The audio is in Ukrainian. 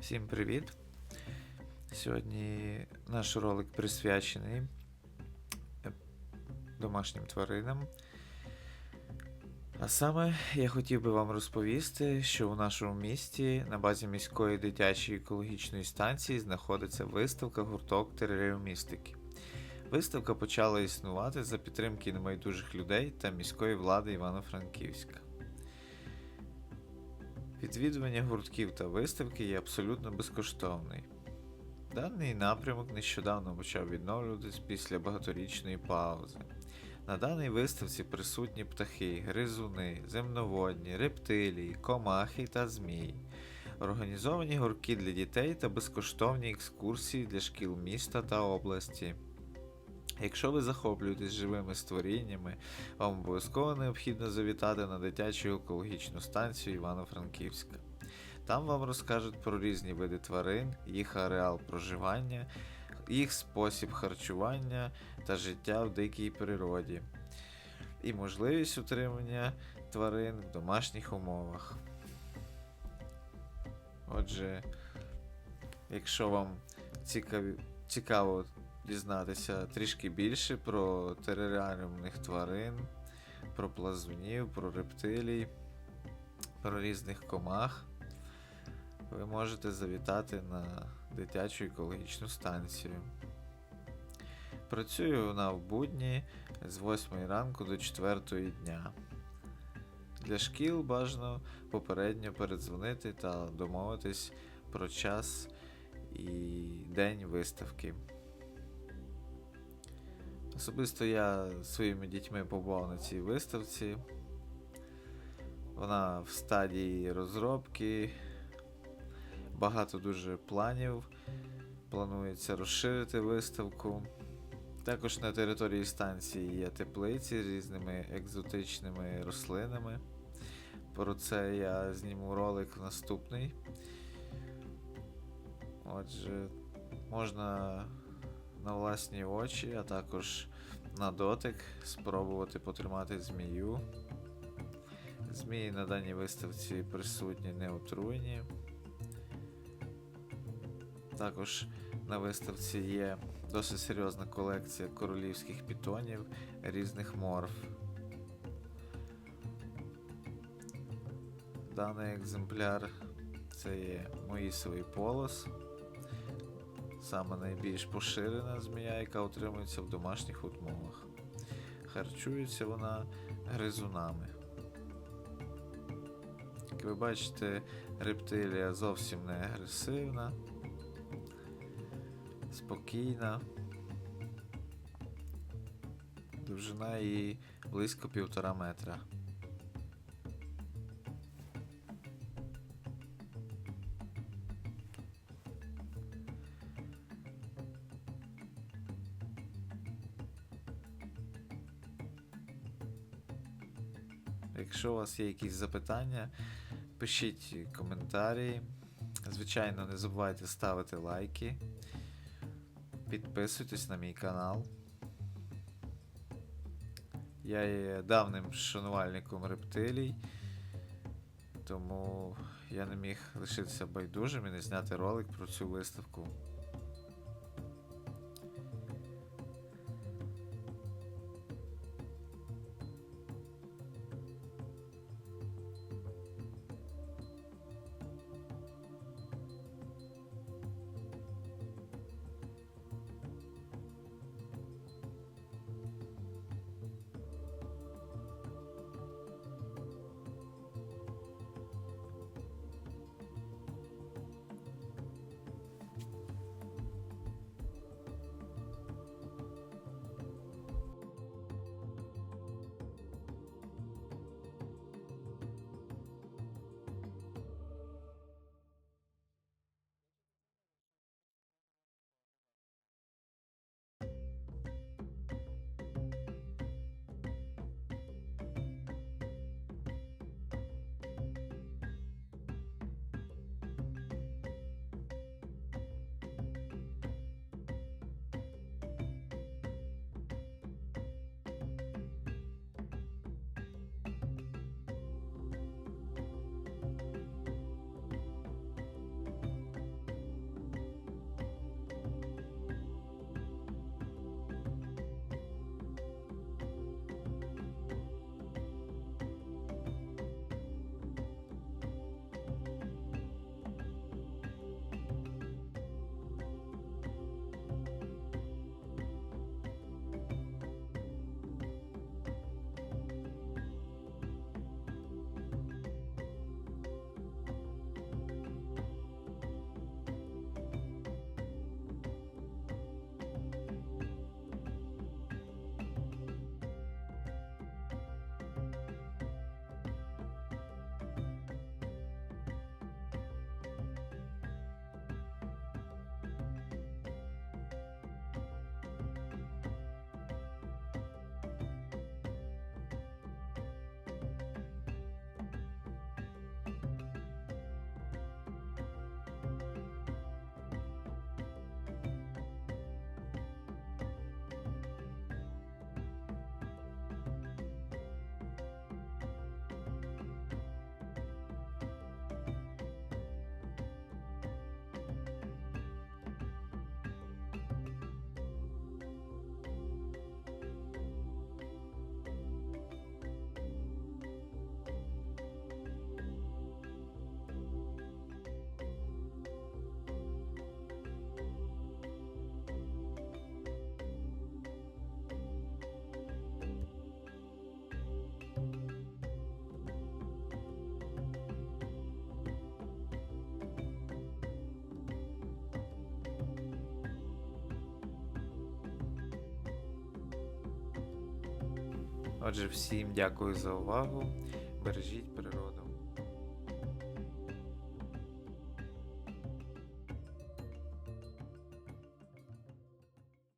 Всім привіт! Сьогодні наш ролик присвячений е, домашнім тваринам. А саме я хотів би вам розповісти, що у нашому місті на базі міської дитячої екологічної станції знаходиться виставка гурток тераріумістики. Виставка почала існувати за підтримки небайдужих людей та міської влади Івано-Франківська. Відвідування гуртків та виставки є абсолютно безкоштовний. Даний напрямок нещодавно почав відновлюватись після багаторічної паузи. На даній виставці присутні птахи, гризуни, земноводні, рептилії, комахи та змії. Організовані гуртки для дітей та безкоштовні екскурсії для шкіл міста та області. Якщо ви захоплюєтесь живими створіннями, вам обов'язково необхідно завітати на дитячу екологічну станцію Івано-Франківська. Там вам розкажуть про різні види тварин, їх ареал проживання, їх спосіб харчування та життя в дикій природі, і можливість утримання тварин в домашніх умовах. Отже, якщо вам цікаві, цікаво дізнатися трішки більше про територіальних тварин, про плазунів, про рептилій, про різних комах, ви можете завітати на дитячу екологічну станцію. Працює вона в будні з 8 ранку до 4 дня. Для шкіл бажано попередньо передзвонити та домовитись про час і день виставки. Особисто я своїми дітьми побував на цій виставці. Вона в стадії розробки. Багато дуже планів. Планується розширити виставку. Також на території станції є теплиці з різними екзотичними рослинами. Про це я зніму ролик наступний. Отже, можна на власні очі, а також на дотик спробувати потримати змію. Змії на даній виставці присутні не отруєні. Також на виставці є досить серйозна колекція королівських пітонів різних морф. Даний екземпляр це є моїсовий полос. Саме найбільш поширена змія, яка утримується в домашніх умовах. Харчується вона гризунами. Як ви бачите, рептилія зовсім не агресивна, спокійна. Довжина її близько півтора метра. Якщо у вас є якісь запитання, пишіть коментарі. Звичайно, не забувайте ставити лайки. Підписуйтесь на мій канал. Я є давним шанувальником рептилій, тому я не міг лишитися байдужим і не зняти ролик про цю виставку. Отже, всім дякую за увагу. Бережіть